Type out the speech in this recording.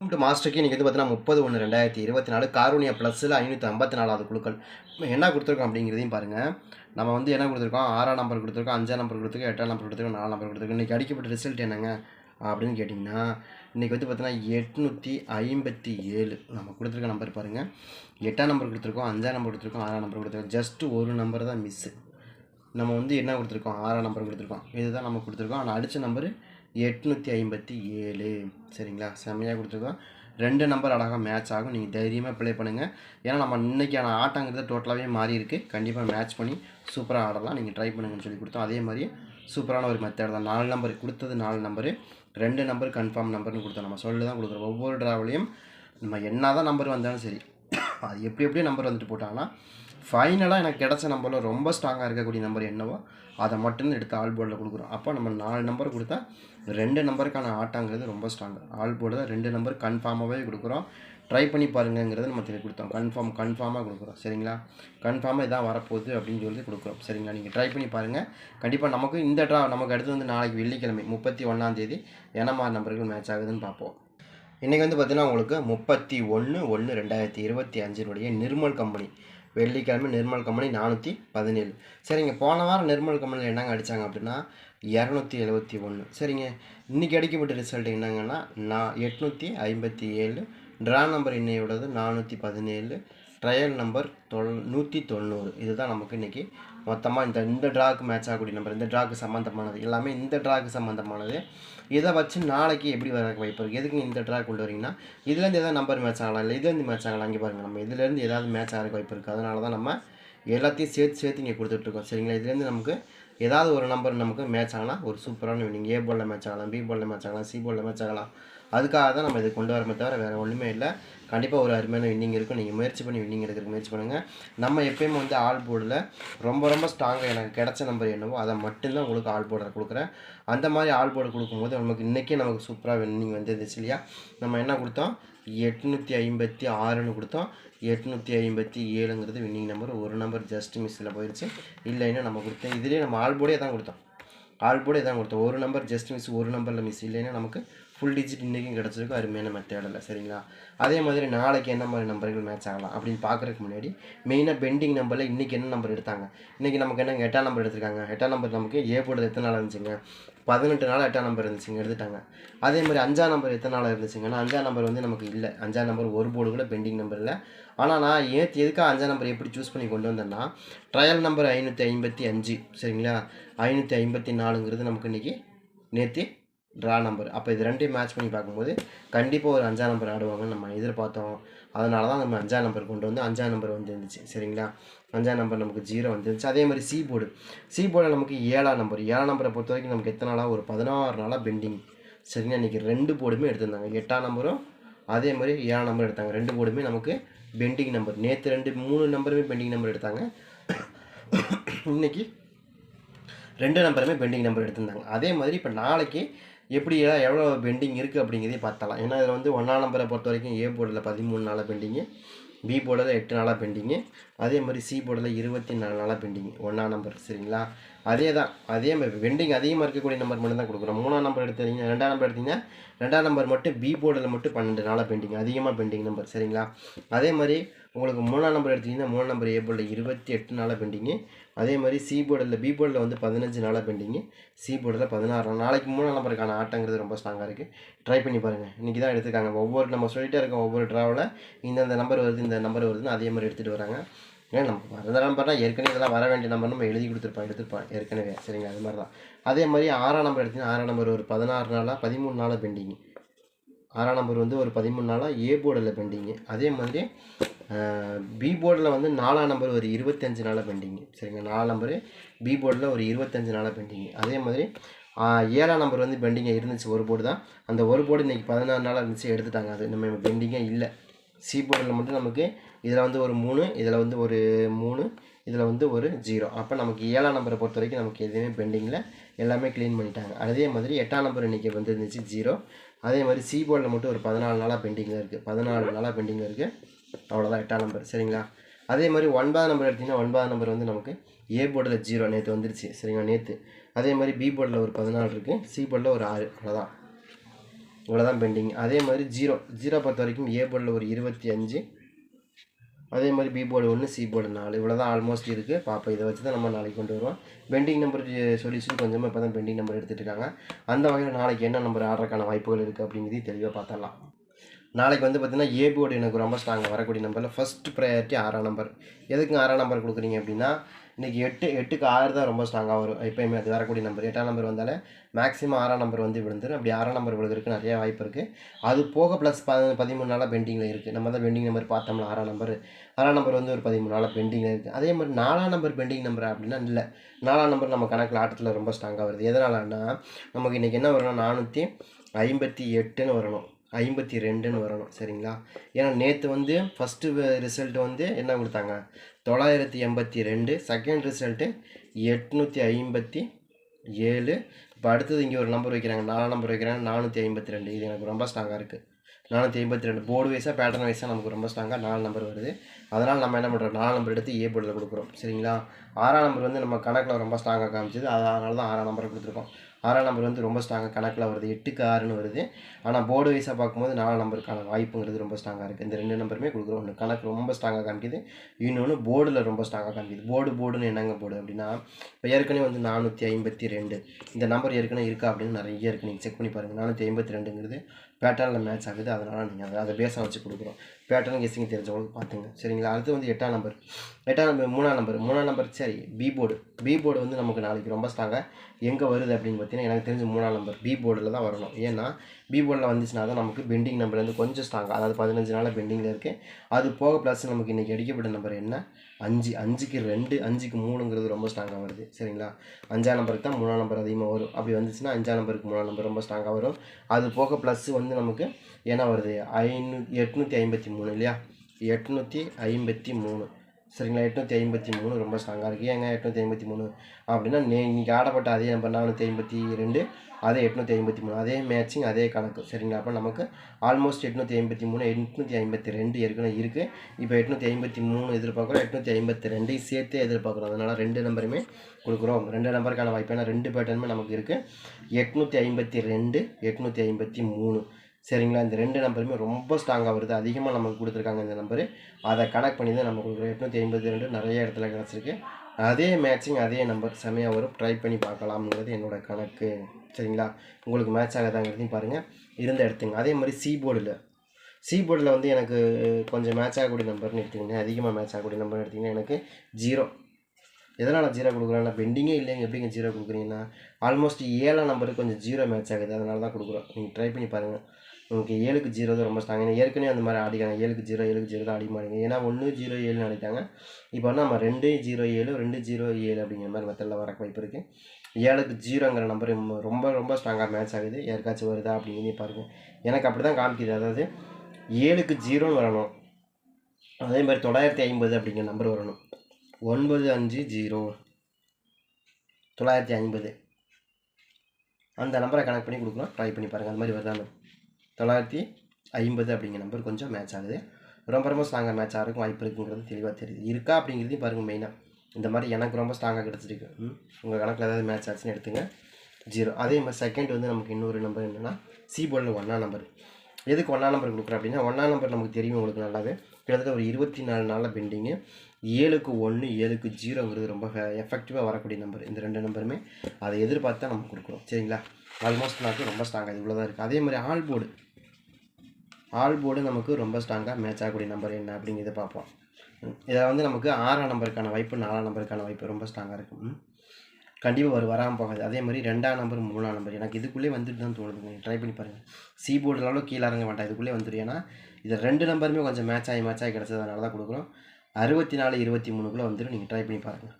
To மாஸ்டருக்கு இன்றைக்கி வந்து பார்த்தீங்கன்னா முப்பது ஒன்று ரெண்டாயிரத்தி இருபத்தி நாலு. காரூனியா ப்ளஸில் ஐநூற்றி ஐம்பத்தி நாலாவது குழுக்கள் என்ன கொடுத்துருக்கோம் அப்படிங்கிறதையும் பாருங்கள் நம்ம வந்து என்ன கொடுத்துருக்கோம்? ஆறாம் நம்பர் கொடுத்துருக்கோம் அஞ்சாம் நம்பர் கொடுத்துருக்கோம் எட்டாம் நம்பர் கொடுத்துருக்கோம் நாலாம் நம்பர் கொடுத்துருக்கோம். இன்றைக்கி அடிக்கப்பட்ட ரிசல்ட் என்னங்க அப்படின்னு கேட்டிங்கன்னா இன்றைக்கி வந்து பார்த்தீங்கன்னா எட்நூற்றி ஐம்பத்தி ஏழு நம்ம கொடுத்துருக்க நம்பர் பாருங்கள் எட்டாம் நம்பர் கொடுத்துருக்கோம் அஞ்சாம் நம்பர் கொடுத்துருக்கோம் ஆறாம் நம்பர் கொடுத்துருக்கோம். ஜஸ்ட் ஒரு நம்பர் தான் மிஸ்ஸு நம்ம வந்து என்ன கொடுத்துருக்கோம்? ஆறாம் நம்பர் கொடுத்துருக்கோம். இதுதான் நம்ம கொடுத்துருக்கோம். ஆனால் அடித்த நம்பர் எட்நூற்றி ஐம்பத்தி ஏழு. சரிங்களா? செம்மையாக கொடுத்துருக்கோம். ரெண்டு நம்பர் அழகாக மேட்ச் ஆகும். நீங்கள் தைரியமாக ப்ளே பண்ணுங்கள் ஏன்னா நம்ம இன்றைக்கான ஆட்டங்கிறது டோட்டலாகவே மாறி இருக்குது கண்டிப்பாக மேட்ச் பண்ணி சூப்பராக ஆடலாம். நீங்கள் ட்ரை பண்ணுங்கன்னு சொல்லி கொடுத்தோம். அதே மாதிரி சூப்பரான ஒரு மெத்தட் தான். நாலு நம்பர் கொடுத்தது நாலு நம்பரு ரெண்டு நம்பர் கன்ஃபார்ம் நம்பர்னு கொடுத்தோம். நம்ம சொல்லி தான் கொடுக்குறோம். ஒவ்வொரு ட்ராவலையும் நம்ம என்ன தான் நம்பர் வந்தாலும் சரி அது எப்படி எப்படி நம்பர் வந்துட்டு போட்டாங்கன்னா ஃபைனலாக எனக்கு கிடச்ச நம்பரில் ரொம்ப ஸ்ட்ராங்காக இருக்கக்கூடிய நம்பர் என்னவோ அதை மட்டும் எடுத்து ஆல் போர்டில் கொடுக்குறோம். அப்போ நம்ம நாலு நம்பர் கொடுத்தா ரெண்டு நம்பருக்கான ஆட்டாங்கிறது ரொம்ப ஸ்ட்ராங்கு ஆல் போர்டு தான் ரெண்டு நம்பர் கன்ஃபார்மாகவே கொடுக்குறோம். ட்ரை பண்ணி பாருங்கங்கிறத நம்ம திருப்பி கொடுத்தோம். கன்ஃபார்ம் கன்ஃபார்மாக கொடுக்குறோம். சரிங்களா? கன்ஃபார்மாக இதான் வரப்போகுது அப்படின்னு சொல்லி கொடுக்குறோம். சரிங்களா? நீங்கள் ட்ரை பண்ணி பாருங்கள் கண்டிப்பாக நமக்கு இந்த ட்ரா நமக்கு அடுத்து வந்து நாளைக்கு வெள்ளிக்கிழமை முப்பத்தி ஒன்றாந்தேதி என்னமாதிரி நம்பர்கள் மேட்ச் ஆகுதுன்னு பார்ப்போம். இன்றைக்கி வந்து பார்த்தீங்கன்னா உங்களுக்கு முப்பத்தி ஒன்று ஒன்று ரெண்டாயிரத்தி இருபத்தி அஞ்சினுடைய நிர்மல் கம்பெனி வெள்ளிக்கிழமை நிர்மல் கம்பெனி நானூற்றி பதினேழு. சரிங்க போன வாரம் நிர்மல் கம்பெனியில் என்னங்க அடித்தாங்க அப்படின்னா இரநூத்தி எழுபத்தி ஒன்று சரிங்க இன்றைக்கி அடிக்கப்பட்ட ரிசல்ட் என்னங்கன்னா நான் எட்நூற்றி ஐம்பத்தி ஏழு ட்ரா நம்பர் இன்னையோடது நானூற்றி பதினேழு ட்ரையல் நம்பர் தொல் நூற்றி தொண்ணூறு. இதுதான் நமக்கு இன்றைக்கி மொத்தமாக இந்த இந்த ட்ராக்கு மேட்ச் ஆகக்கூடிய நம்பர் இந்த ட்ராக்கு சம்மந்தமானது எல்லாமே இந்த ட்ராக்கு சம்மந்தமானது இதை வச்சு நாளைக்கு எப்படி வர வாய்ப்பு இருக்குது எதுக்கு இந்த ட்ராக் கொண்டு வரீங்கன்னா இதுலேருந்து எதாவது நம்பர் மேட்ச் ஆகலாம் இல்லை இதுலேருந்து மேட்ச் ஆகலாம் இங்கே பாருங்கள் நம்ம இதுலேருந்து ஏதாவது மேட்ச் ஆகிற வாய்ப்பு இருக்குது அதனால தான் நம்ம எல்லாத்தையும் சேர்த்து சேர்த்து இங்கே கொடுத்துட்ருக்கோம் சரிங்களா? இதுலேருந்து நமக்கு ஏதாவது ஒரு நம்பர் நமக்கு மேட்ச் ஆகலாம். ஒரு சூப்பரான வினிங் ஏ போலில் மேட்ச் ஆகலாம் பி போலில் மேட்ச் ஆகலாம் சி போலில் மேட்ச் ஆகலாம். அதுக்காக தான் நம்ம இது கொண்டு வரமே தவிர வேறு ஒன்றுமே இல்லை. கண்டிப்பாக ஒரு அருமையான வின்னிங் இருக்கும். நீங்கள் முயற்சி பண்ணி வின்னிங் எடுக்கிறதுக்கு முயற்சி பண்ணுங்கள் நம்ம எப்பயுமே வந்து ஆல் போர்டில் ரொம்ப ரொம்ப ஸ்ட்ராங்காக எனக்கு கிடைச்ச நம்பர் என்னவோ அதை மட்டும்தான் உங்களுக்கு ஆல் போர்டில் கொடுக்குறேன். அந்த மாதிரி ஆல் போர்டு கொடுக்கும்போது நமக்கு இன்றைக்கே நமக்கு சூப்பராக வின்னிங் வந்துருந்துச்சு இல்லையா? நம்ம என்ன கொடுத்தோம்? எட்நூற்றி ஐம்பத்தி ஆறுன்னு கொடுத்தோம். எட்நூற்றி ஐம்பத்தி ஏழுங்கிறது வின்னிங் நம்பர் ஒரு நம்பர் ஜஸ்ட் மிஸ்ஸில் போயிடுச்சு இல்லைன்னா நம்ம கொடுத்தோம் இதுலேயே நம்ம ஆல் போர்டே தான் கொடுத்தோம். ஆல் போர்டே தான் கொடுத்தோம். ஒரு நம்பர் ஜஸ்ட் மிஸ் ஒரு நம்பரில் மிஸ் இல்லைன்னா நமக்கு ஃபுல் டிஜிட் இன்றைக்கும் கிடச்சிருக்கும். அருமையான மெத்தேடில் சரிங்களா? அதே மாதிரி நாளைக்கு என்ன மாதிரி நம்பர்கள் மேட்ச் ஆகலாம் அப்படின்னு பார்க்குறதுக்கு முன்னாடி மெயினாக பெண்டிங் நம்பரில் இன்றைக்கி என்ன நம்பர் எடுத்தாங்க? இன்றைக்கி நமக்கு என்ன எட்டாம் நம்பர் எடுத்திருக்காங்க? எட்டாம் நம்பர் நமக்கு ஏ போர்டு எத்தனை நாள் இருந்துச்சுங்க? பதினெட்டு நாள் எட்டாம் நம்பர் இருந்துச்சுங்க எடுத்துட்டாங்க. அதே மாதிரி அஞ்சாம் நம்பர் எத்தனை நாள் இருந்துச்சுங்கன்னா அஞ்சாம் நம்பர் வந்து நமக்கு இல்லை. அஞ்சாம் நம்பர் ஒரு போர்டு கூட பெண்டிங் நம்பர் இல்லை. ஆனால் நான் ஏற்று எதுக்காக அஞ்சாம் நம்பர் எப்படி சூஸ் பண்ணி கொண்டு வந்தேன்னா ட்ரையல் நம்பர் ஐநூற்றி ஐம்பத்தி அஞ்சு சரிங்களா? ஐநூற்றி ஐம்பத்தி நாலுங்கிறது நமக்கு இன்றைக்கி நேற்று ட்ரா நம்பர் அப்போ இது ரெண்டையும் மேட்ச் பண்ணி பார்க்கும்போது கண்டிப்பாக ஒரு அஞ்சாம் நம்பர் ஆடுவாங்கன்னு நம்ம எதிர்பார்த்தோம். அதனால தான் நம்ம அஞ்சாம் நம்பர் கொண்டு வந்து அஞ்சாம் நம்பர் வந்து இருந்துச்சு சரிங்களா? அஞ்சாம் நம்பர் நமக்கு ஜீரோ வந்துருந்துச்சு. அதே மாதிரி சி போர்டு சி போர்டில் நமக்கு ஏழாம் நம்பர் ஏழாம் நம்பரை பொறுத்த வரைக்கும் நமக்கு எத்தனை நாளாக ஒரு பதினாறு நாளாக பெண்டிங் சரிங்களா? இன்றைக்கி ரெண்டு போர்டுமே எடுத்திருந்தாங்க. எட்டாம் நம்பரும் அதே மாதிரி ஏழாம் நம்பர் எடுத்தாங்க. ரெண்டு போர்டுமே நமக்கு பெண்டிங் நம்பர் நேற்று ரெண்டு மூணு நம்பருமே பெண்டிங் நம்பர் எடுத்தாங்க. இன்றைக்கி ரெண்டு நம்பருமே பெண்டிங் நம்பர் எடுத்திருந்தாங்க. அதே மாதிரி இப்போ நாளைக்கு எப்படி எவ்வளோ பெண்டிங் இருக்குது அப்படிங்கிறதே பார்த்தலாம் ஏன்னா இதில் வந்து ஒன்றாம் நம்பரை பொறுத்த வரைக்கும் ஏ போர்டில் பதிமூணு நாளாக பெண்டிங்கு பி போர்டில் எட்டு நாளாக பெண்டிங்கு அதே மாதிரி சி போர்டில் இருபத்தி நாலு நாளாக பெண்டிங்கு ஒன்றாம் நம்பர் சரிங்களா? அதே தான். அதே மாதிரி பெண்டிங் அதிகமாக இருக்கக்கூடிய நம்பர் மட்டும் தான் கொடுக்குறோம். மூணாம் நம்பர் எடுத்தீங்கன்னா ரெண்டாம் நம்பர் எடுத்தீங்கன்னா ரெண்டாம் நம்பர் மட்டும் பி போர்டில் மட்டும் பன்னெண்டு நாளாக பெண்டிங் அதிகமாக பெண்டிங் நம்பர் சரிங்களா? அதே மாதிரி உங்களுக்கு மூணாம் நம்பர் எடுத்தீங்கன்னா மூணாம் நம்பர் ஏ போர்டில் இருபத்தி எட்டு நாளாக பெண்டிங்கு அதே மாதிரி சி போர்டில் பி போர்டில் வந்து பதினஞ்சு நாளாக பெண்டிங்கு சி போர்டில் பதினாறு நாள். நாளைக்கு மூணாம் நம்பருக்கான ஆட்டங்கிறது ரொம்ப ஸ்ட்ராங்காக இருக்குது ட்ரை பண்ணி பாருங்கள் இன்றைக்கி தான் எடுத்துருக்காங்க. ஒவ்வொரு நம்ம சொல்லிட்டே இருக்கோம் ஒவ்வொரு ட்ராவில் இந்தந்த நம்பர் வருது இந்த நம்பர் வருதுன்னு அதே மாதிரி எடுத்துகிட்டு வராங்க. ஏன்னா நம்ம வரத நம்பர்னா ஏற்கனவே இதெல்லாம் வர வேண்டிய நம்பர் நம்ம எழுதி கொடுத்துருப்போம் எடுத்துருப்போம் ஏற்கனவே. சரிங்களா? அது மாதிரி தான். அதே மாதிரி ஆறாம் நம்பர் எடுத்தீங்கன்னா ஆறாம் நம்பர் ஒரு பதினாறு நாளாக பதிமூணு நாளாக பெண்டிங்கு ஆறாம் நம்பர் வந்து ஒரு பதிமூணு நாளாக ஏ போர்டில் பெண்டிங்கு அதே மாதிரி பி போர்டில் வந்து நாலாம் நம்பர் ஒரு இருபத்தஞ்சு நாளாக பெண்டிங்கு சரிங்க நாலாம் நம்பரு பி போர்டில் ஒரு இருபத்தஞ்சு நாளாக பெண்டிங்கு அதே மாதிரி ஏழாம் நம்பர் வந்து பெண்டிங்காக இருந்துச்சு ஒரு போர்டு தான். அந்த ஒரு போர்டு இன்றைக்கி பதினாறு நாளாக இருந்துச்சு எடுத்துட்டாங்க. அது நம்ம பெண்டிங்காக இல்லை. சி போர்டில் மட்டும் நமக்கு இதில் வந்து ஒரு மூணு இதில் வந்து ஒரு மூணு இதில் வந்து ஒரு ஜீரோ அப்போ நமக்கு ஏழாம் நம்பரை பொறுத்த வரைக்கும் நமக்கு எதுவுமே பெண்டிங்கில் எல்லாமே க்ளீன் பண்ணிட்டாங்க. அதே மாதிரி எட்டாம் நம்பர் இன்றைக்கி வந்து இருந்துச்சு ஜீரோ அதே மாதிரி சி போர்டில் மட்டும் ஒரு பதினாலு நாளாக பெண்டிங்கில் இருக்குது பதினாலு நாளாக பெண்டிங்கில் இருக்குது அவ்வளோதான் எட்டாம் நம்பர் சரிங்களா? அதே மாதிரி ஒன்பதாம் நம்பர் எடுத்திங்கன்னா ஒன்பதாம் நம்பர் வந்து நமக்கு ஏ போர்டில் ஜீரோ நேற்று வந்துருச்சு. சரிங்களா? நேற்று அதே மாதிரி பி போர்டில் ஒரு பதினாலு இருக்குது சி போர்டில் ஒரு ஆறு. அவ்வளோதான் இவ்வளோ தான் பெண்டிங் அதே மாதிரி ஜீரோ ஜீரோ பொறுத்த வரைக்கும் ஏ போர்டில் ஒரு இருபத்தி அஞ்சு. அதே மாதிரி பி போர்டு ஒன்று சி போர்டு நாலு. இவ்வளோ தான் ஆல்மோஸ்ட் இருக்குது பார்ப்போம் இதை வச்சு தான் நம்ம நாளைக்கு கொண்டு வருவோம். பெண்டிங் நம்பர் சொல்லி சொல்லி கொஞ்சமாக இப்போ தான் பெண்டிங் நம்பர் எடுத்துகிட்டு இருக்காங்க. அந்த வகையில் நாளைக்கு என்ன நம்பர் ஆடுறதுக்கான வாய்ப்புகள் இருக்குது அப்படிங்கிறதையும் தெளிவாக பார்த்தரலாம் நாளைக்கு வந்து பார்த்தீங்கன்னா ஏ போர்டு எனக்கு ரொம்ப ஸ்ட்ராங்காக வரக்கூடிய நம்பரில் ஃபஸ்ட் ப்ரையாரிட்டி ஆறாம் நம்பர் எதுக்கு ஆறாம் நம்பர் கொடுக்குறீங்க அப்படின்னா இன்றைக்கி எட்டு எட்டுக்கு ஆறு தான் ரொம்ப ஸ்ட்ராங்காக வரும். எப்போயுமே அது வரக்கூடிய நம்பர் எட்டாம் நம்பர் வந்தாலே மேக்ஸிமம் ஆறாம் நம்பர் வந்து விழுந்துரும். அப்படி ஆறாம் நம்பர் விழுகிறதுக்கு நிறைய வாய்ப்பு இருக்குது அது போக ப்ளஸ் ப பதிமூணு நாளாக பெண்டிங்கில் இருக்குது நம்ம தான் பெண்டிங் நம்பர் பார்த்தோம்ல ஆறாம் நம்பர் ஆறாம் நம்பர் வந்து ஒரு பதிமூணு நாளாக பெண்டிங்கில் இருக்குது அதே மாதிரி நாலாம் நம்பர் பெண்டிங் நம்பர் அப்படின்னா இல்லை. நாலாம் நம்பர் நம்ம கணக்கில் ஆட்டத்தில் ரொம்ப ஸ்ட்ராங்காக வருது. எதனாலன்னா நமக்கு இன்றைக்கி என்ன வரணும்? நானூற்றி ஐம்பத்தி எட்டுன்னு வரணும். ஐம்பத்தி ரெண்டுன்னு வரணும். சரிங்களா? ஏன்னா நேற்று வந்து ஃபஸ்ட்டு ரிசல்ட் வந்து என்ன கொடுத்தாங்க? தொள்ளாயிரத்தி எண்பத்தி ரெண்டு செகண்ட் ரிசல்ட்டு எட்நூற்றி ஐம்பத்தி ஏழு. இப்போ அடுத்தது இங்கே ஒரு நம்பர் வைக்கிறாங்க. நாலாம் நம்பர் வைக்கிறாங்க. நானூற்றி ஐம்பத்தி ரெண்டு. இது எனக்கு ரொம்ப ஸ்ட்ராங்காக இருக்குது நானூற்றி ஐம்பத்தி ரெண்டு. போர்டு வைஸாக பேட்டர்ன் வைஸாக நமக்கு ரொம்ப ஸ்ட்ராங்காக நாலு நம்பர் வருது. அதனால் நம்ம என்ன பண்ணுறோம் நாலு நம்பர் எடுத்து ஏ போர்டில் கொடுக்குறோம். சரிங்களா? ஆறாம் நம்பர் வந்து நம்ம கணக்கில் ரொம்ப ஸ்ட்ராங்காக காமிச்சது. அதனால தான் ஆறாம் நம்பரை கொடுத்துருக்கோம். ஆறாம் நம்பர் வந்து ரொம்ப ஸ்ட்ராங்காக கணக்கில் வருது. எட்டுக்கு ஆறுன்னு வருது. ஆனால் போர்டு வைஸாக பார்க்கும்போது நாலாம் நம்பருக்கான வாய்ப்புங்கிறது ரொம்ப ஸ்ட்ராங்காக இருக்குது இந்த ரெண்டு நம்பருமே கொடுக்குறோம். ஒன்று கணக்கு ரொம்ப ஸ்ட்ராங்காக காமிக்குது. இன்னொன்று போர்டில் ரொம்ப ஸ்ட்ராங்காக காமிக்குது. போர்டு போர்டுன்னு என்னங்க போர்டு அப்படின்னா இப்போ ஏற்கனவே வந்து நானூற்றி ஐம்பத்தி ரெண்டு. இந்த நம்பர் ஏற்கனவே இருக்கா அப்படின்னு நிறைய இருக்குது நீங்கள் செக் பண்ணி பாருங்கள் நானூற்றி ஐம்பத்தி ரெண்டுங்கிறது பேட்டர்னில் மேட்ச் ஆகுது. அதனால் நீங்கள் அதை அதை பேஸாக வச்சு கொடுக்குறோம். பேட்டர்ன் கெஸிங் தெரிஞ்சவங்களும் பார்த்துங்க. சரிங்களா? அடுத்து வந்து எட்டாம் நம்பர் எட்டாம் நம்பர் மூணாம் நம்பர் மூணாம் நம்பர் சரி பி போர்டு பி போர்டு வந்து நமக்கு நாளைக்கு ரொம்ப ஸ்ட்ராங்காக எங்கே வருது அப்படின்னு பார்த்தீங்கன்னா எனக்கு தெரிஞ்ச மூணாம் நம்பர் பி போர்டில் தான் வரணும். ஏன்னா பி போர்டில் வந்துச்சுன்னா தான் நமக்கு பெண்டிங் நம்பர் வந்து கொஞ்சம் ஸ்ட்ராங் அதாவது பதினஞ்சு நாளாக பெண்டிங்கில் இருக்குது அது போக ப்ளஸ் நமக்கு இன்றைக்கி அடிக்கப்பட்ட நம்பர் என்ன? அஞ்சு. அஞ்சுக்கு ரெண்டு அஞ்சுக்கு மூணுங்கிறது ரொம்ப ஸ்ட்ராங்காக வருது. சரிங்களா? அஞ்சாம் நம்பருக்கு தான் மூணாம் நம்பர் அதிகமாக வரும். அப்படி வந்துச்சுன்னா அஞ்சாம் நம்பருக்கு மூணாம் நம்பர் ரொம்ப ஸ்ட்ராங்காக வரும். அது போக ப்ளஸ் வந்து நமக்கு என்ன வருது? ஐநூ எட்நூற்றி ஐம்பத்தி மூணு இல்லையா? எட்நூற்றி ஐம்பத்தி மூணு. சரிங்களா? எட்நூற்றி ஐம்பத்தி மூணு ரொம்ப ஸ்ட்ராங்காக இருக்குது ஏங்க எட்நூற்றி ஐம்பத்தி மூணு? அப்படின்னா நே இன்றைக்கி ஆடப்பட்ட அதே நம்பர் நானூற்றி ஐம்பத்தி ரெண்டு அதே எட்நூற்றி ஐம்பத்தி மூணு அதே மேட்சிங் அதே கணக்கு. சரிங்களா? அப்போ நமக்கு ஆல்மோஸ்ட் எட்நூற்றி ஐம்பத்தி மூணு எட்நூற்றி ஐம்பத்தி ரெண்டு ஏற்கனவே இருக்குது இப்போ எட்நூற்றி ஐம்பத்தி மூணு எதிர்பார்க்குறோம். எட்நூற்றி ஐம்பத்தி ரெண்டையும் சேர்த்தே எதிர்பார்க்குறோம். அதனால் ரெண்டு நம்பருமே கொடுக்குறோம். ரெண்டு நம்பருக்கான வாய்ப்பு ஏன்னா ரெண்டு பேட்டர்னுமே நமக்கு இருக்குது எட்நூற்றி ஐம்பத்தி ரெண்டு எட்நூற்றி ஐம்பத்தி மூணு. சரிங்களா? இந்த ரெண்டு நம்பருமே ரொம்ப ஸ்ட்ராங்காக வருது. அதிகமாக நமக்கு கொடுத்துருக்காங்க இந்த நம்பரு. அதை கனெக்ட் பண்ணி தான் நம்ம கொடுக்குறோம். எட்நூற்றி ஐம்பத்தி ரெண்டு நிறைய இடத்துல கிடச்சிருக்கு. அதே மேட்சிங் அதே நம்பர் செமையாக வரும். ட்ரை பண்ணி பார்க்கலாம்ங்கிறது என்னோடய கணக்கு. சரிங்களா? உங்களுக்கு மேட்ச் ஆகாதாங்கிறதையும் பாருங்கள் இருந்த எடுத்துங்க அதே மாதிரி சி போர்டில் சி போர்டில் வந்து எனக்கு கொஞ்சம் மேட்ச் ஆகக்கூடிய நம்பர்னு எடுத்திங்கன்னா அதிகமாக மேட்ச் ஆகக்கூடிய நம்பர்னு எடுத்திங்கன்னா எனக்கு ஜீரோ எதனால் ஜீரோ கொடுக்குறேன்னா பெண்டிங்கே இல்லைங்க. எப்படிங்க ஜீரோ கொடுக்குறீங்கன்னா ஆல்மோஸ்ட் ஏழாம் நம்பருக்கு கொஞ்சம் ஜீரோ மேட்ச் ஆகுது. அதனால தான் கொடுக்குறோம். நீங்கள் ட்ரை பண்ணி பாருங்கள் ஓகே ஏழுக்கு ஜீரோ தான் ரொம்ப ஸ்ட்ராங் ஏன்னா ஏற்கனவே அந்த மாதிரி ஆடிக்காங்க ஏழுக்கு ஜீரோ ஏழுக்கு ஜீரோ தான் ஆடி மாட்டேங்க. ஏன்னா ஒன்று ஜீரோ ஏழுன்னு ஆடிட்டாங்க. இப்போ வந்து நம்ம ரெண்டு ஜீரோ ஏழு ரெண்டு ஜீரோ ஏழு அப்படிங்கிற மாதிரி மெத்தடில் வர வாய்ப்பு இருக்குது ஏழுக்கு ஜீரோங்கிற நம்பர் ரொம்ப ரொம்ப ஸ்ட்ராங்காக மேட்ச் ஆகுது. யாருக்காச்சும் வருதா அப்படிங்கிறதே பாருங்கள் எனக்கு அப்படி தான் காமிக்குது. அதாவது ஏழுக்கு ஜீரோன்னு வரணும். அதே மாதிரி தொள்ளாயிரத்தி ஐம்பது அப்படிங்கிற நம்பர் வரணும். ஒன்பது அஞ்சு ஜீரோ. தொள்ளாயிரத்தி ஐம்பது. அந்த நம்பரை கனெக்ட் பண்ணி கொடுக்கலாம். ட்ரை பண்ணி பாருங்கள் அந்த மாதிரி வருதானு தொள்ளாயிரத்தி ஐம்பது அப்படிங்கிற நம்பர் கொஞ்சம் மேட்ச் ஆகுது. ரொம்ப ரொம்ப ஸ்ட்ராங்காக மேட்ச் ஆகிறதுக்கும் வாய்ப்பு இருக்குங்கிறது தெளிவாக தெரியுது. இருக்கா அப்படிங்கிறதையும் பாருங்கள் மெயினாக இந்த மாதிரி எனக்கு ரொம்ப ஸ்ட்ராங்காக கிடச்சிருக்கு. உங்கள் கணக்கில் ஏதாவது மேட்ச் ஆச்சுன்னு எடுத்துங்க. ஜீரோ அதே மாதிரி செகண்ட் வந்து நமக்கு இன்னொரு நம்பர் என்னென்னா சி போர்டில் ஒன்றா நம்பர் எதுக்கு ஒன்றா நம்பர் கொடுக்குறேன் அப்படின்னா ஒன்றா நம்பர் நமக்கு தெரியும் உங்களுக்கு நல்லாவே. கிட்டத்தட்ட ஒரு இருபத்தி நாலு நாளில் பெண்டிங்கு ஏழுக்கு ஒன்று ஏழுக்கு ஜீரோங்கிறது ரொம்ப எஃபெக்டிவாக வரக்கூடிய நம்பர் இந்த ரெண்டு நம்பருமே அதை எதிர்பார்த்து தான் நம்ம கொடுக்குறோம் சரிங்களா? ஆல்மோஸ்ட் நாக்கு ரொம்ப ஸ்ட்ராங்காக இவ்வளோ தான் இருக்குது அதே மாதிரி ஆல் போர்டு ஆல் போர்டு நமக்கு ரொம்ப ஸ்ட்ராங்காக மேட்ச் ஆகக்கூடிய நம்பர் என்ன அப்படிங்கிறத பார்ப்போம். இதில் வந்து நமக்கு ஆறாம் நம்பருக்கான வாய்ப்பு நாலாம் நம்பருக்கான வாய்ப்பு ரொம்ப ஸ்ட்ராங்காக இருக்கும் கண்டிப்பாக வரும் வராமல் போகாது. அதே மாதிரி ரெண்டாம் நம்பர் மூணாம் நம்பர் எனக்கு இதுக்குள்ளே வந்துட்டு தான் தோணுது. நீங்கள் ட்ரை பண்ணி பாருங்கள் சி போர்டுனாலும் கீழே இறங்க வேண்டாம். இதுக்குள்ளே வந்துடும் ஏன்னா இது ரெண்டு நம்பருமே கொஞ்சம் மேட்ச் ஆகி மேட்ச் ஆகி கிடச்சதுனால தான் கொடுக்குறோம். அறுபத்தி நாலு இருபத்தி மூணுக்குள்ளே வந்துடும் நீங்கள் ட்ரை பண்ணி பாருங்கள்